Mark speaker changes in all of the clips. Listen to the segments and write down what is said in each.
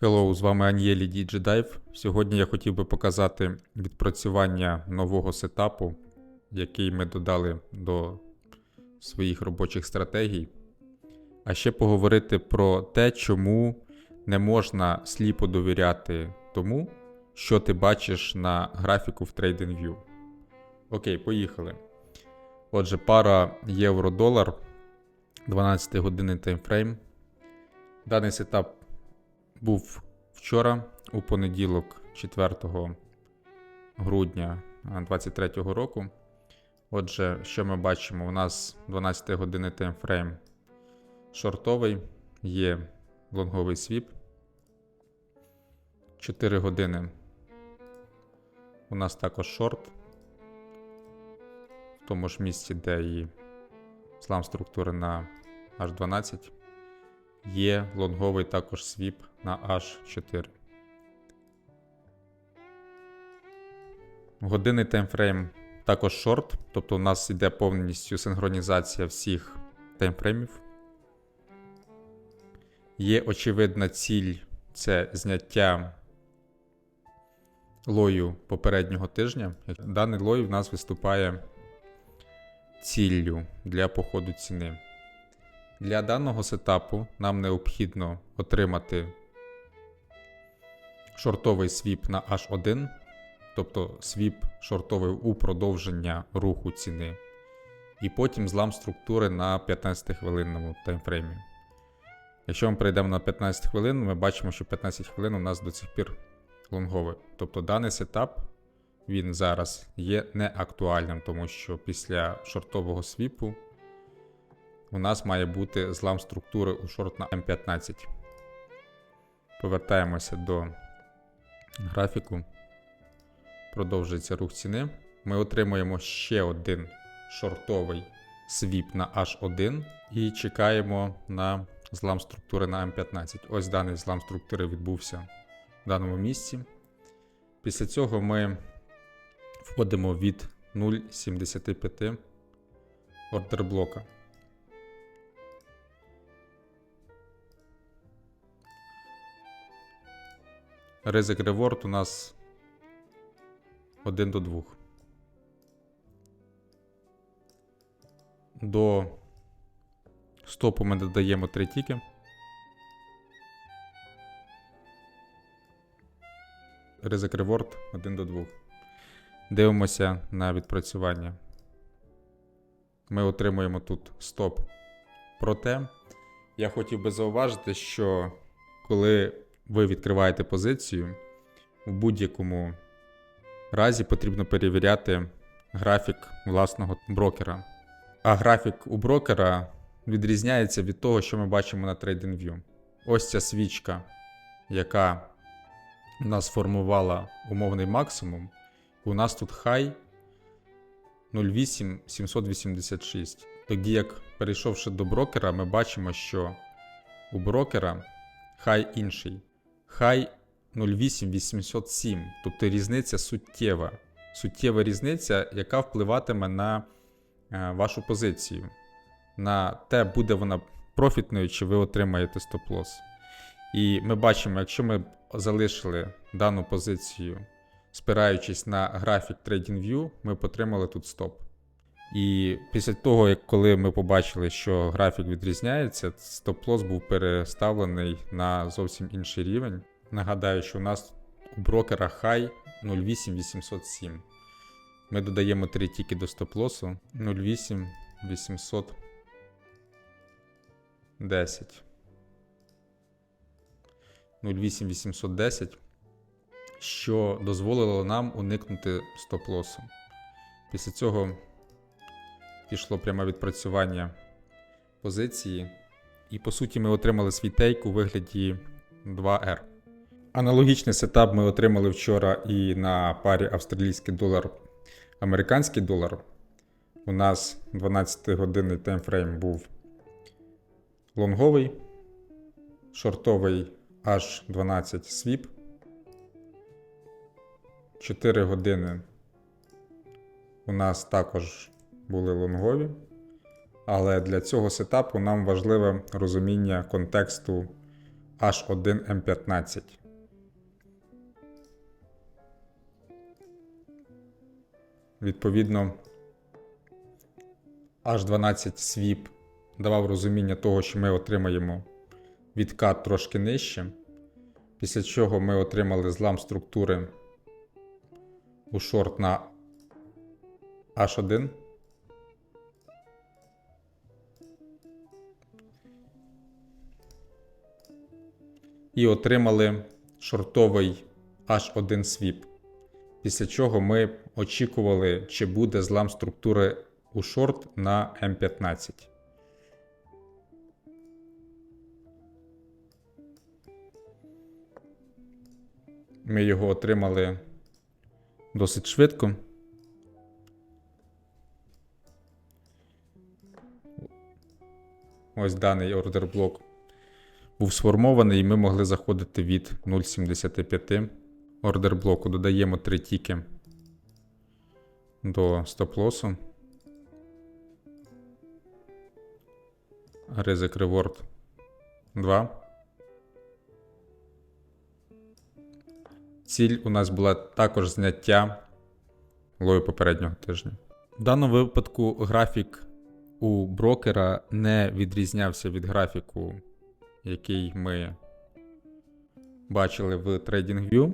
Speaker 1: Hello, з вами Ан'єлі DigiDive. Сьогодні я хотів би показати відпрацювання нового сетапу, який ми додали до своїх робочих стратегій. А ще поговорити про те, чому не можна сліпо довіряти тому, що ти бачиш на графіку в TradingView. Окей, поїхали. Отже, пара євро-долар, 12 годинний таймфрейм. Даний сетап був вчора, у понеділок, 4 грудня 2023 року. Отже, що ми бачимо? У нас 12 годинний таймфрейм шортовий, є лонговий свіп. 4 години. У нас також шорт. В тому ж місці, де і слам структури на H12 є лонговий також свіп на H4. Годинний таймфрейм також шорт, тобто у нас йде повністю синхронізація всіх таймфреймів. Є очевидна ціль це зняття лою попереднього тижня. Даний лой в нас виступає ціллю для походу ціни. Для даного сетапу нам необхідно отримати шортовий свіп на H1, тобто свіп шортовий у продовження руху ціни, і потім злам структури на 15-хвилинному таймфреймі. Якщо ми перейдемо на 15 хвилин, ми бачимо, що 15 хвилин у нас до цих пір лонговий. Тобто даний сетап він зараз є неактуальним, тому що після шортового свіпу у нас має бути злам структури у шорт на М15. Повертаємося до графіку. Продовжується рух ціни. Ми отримуємо ще один шортовий свіп на H1 і чекаємо на злам структури на М15. Ось даний злам структури відбувся в даному місці. Після цього ми входимо від 0,75 ордерблока. Ризик реворд у нас 1 до 2. До стопу ми додаємо 3 тіки. Ризик реворд 1 до 2. Дивимося на відпрацювання. Ми отримуємо тут стоп. Проте я хотів би зауважити, що коли ви відкриваєте позицію, в будь-якому разі потрібно перевіряти графік власного брокера. А графік у брокера відрізняється від того, що ми бачимо на TradingView. Ось ця свічка, яка у нас формувала умовний максимум. У нас тут хай 0,8786. Тоді як перейшовши до брокера, ми бачимо, що у брокера хай інший. Хай 0,8807. Тобто різниця суттєва. Суттєва різниця, яка впливатиме на е, вашу позицію. На те, буде вона профітною, чи ви отримаєте стоп-лосс. І ми бачимо, якщо ми залишили дану позицію, спираючись на графік TradingView, ми отримали тут стоп. І після того, як коли ми побачили, що графік відрізняється, стоп-лосс був переставлений на зовсім інший рівень. Нагадаю, що у нас у брокера хай 08807. Ми додаємо 3 тільки до стоп-лосу 08810. 08810, що дозволило нам уникнути стоп-лосу. Після цього пішло пряме відпрацювання позиції, і по суті ми отримали свій тейк у вигляді 2R. Аналогічний сетап ми отримали вчора і на парі австралійський долар, американський долар. У нас 12-годинний таймфрейм був лонговий, шортовий H12 свіп. 4 години у нас також були лонгові. Але для цього сетапу нам важливе розуміння контексту H1M15. Відповідно, H12 свіп давав розуміння того, що ми отримаємо відкат трошки нижче. Після чого ми отримали злам структури у шорт на H1. І отримали шортовий H1 свіп. Після чого ми очікували, чи буде злам структури у шорт на М15. Ми його отримали досить швидко. Ось даний ордер блок був сформований, і ми могли заходити від 0,75 ордер блоку. Додаємо 3 тіки до стоп-лосу. Ризик реворд 2. Ціль у нас була також зняття лою попереднього тижня. В даному випадку графік у брокера не відрізнявся від графіку, який ми бачили в TradingView.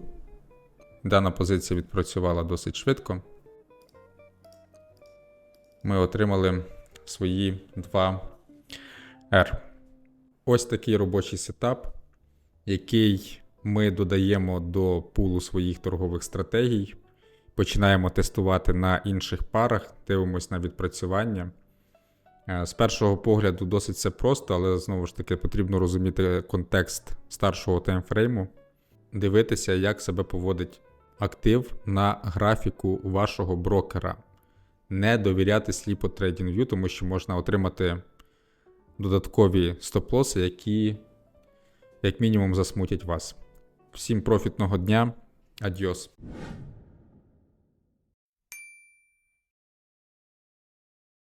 Speaker 1: Дана позиція відпрацювала досить швидко. Ми отримали свої 2 R. Ось такий робочий сетап, який ми додаємо до пулу своїх торгових стратегій. Починаємо тестувати на інших парах, дивимося на відпрацювання. Е, З першого погляду досить все просто, але знову ж таки потрібно розуміти контекст старшого таймфрейму, дивитися, як себе поводить актив на графіку вашого брокера. Не довіряти сліпо TradingView, тому що можна отримати додаткові стоп-лоси, які, як мінімум, засмутять вас. Всім профітного дня. Адьос.